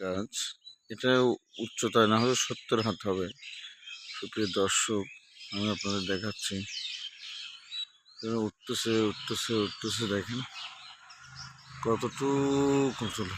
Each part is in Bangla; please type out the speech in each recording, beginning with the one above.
গাছ এটা উচ্চতায়, না হলে সত্তর হাত হবে। সুপ্রিয় দর্শক, আমি আপনাদের দেখাচ্ছি। উঠতেছে উঠতেছে উঠতেছে, দেখেন। কতটুকু চলে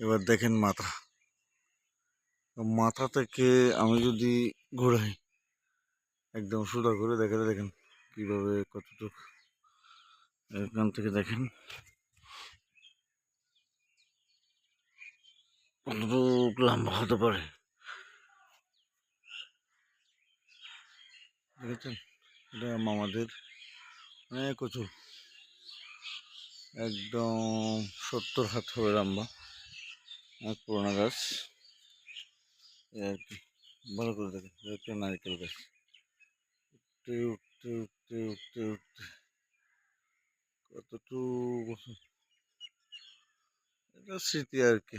এবার দেখেন মাথা। মাথা থেকে আমি যদি ঘোরাই, একদম সোজা করে দেখাতে দেখেন কীভাবে কতটুকু। এখান থেকে দেখেন। কতটুকু লম্বা হতে পারে দেখেছেন? এটা মামাদের। অনেক উঁচু। একদম সত্তর হাত হবে লম্বা। অনেক পুরোনো গাছ। আর কি। ভালো করে দেখেন। একটা নারকেল গাছ। উঠতে উঠতে উঠতে উঠতে উঠতে। কতটুকু এটা স্মৃতি আর কি।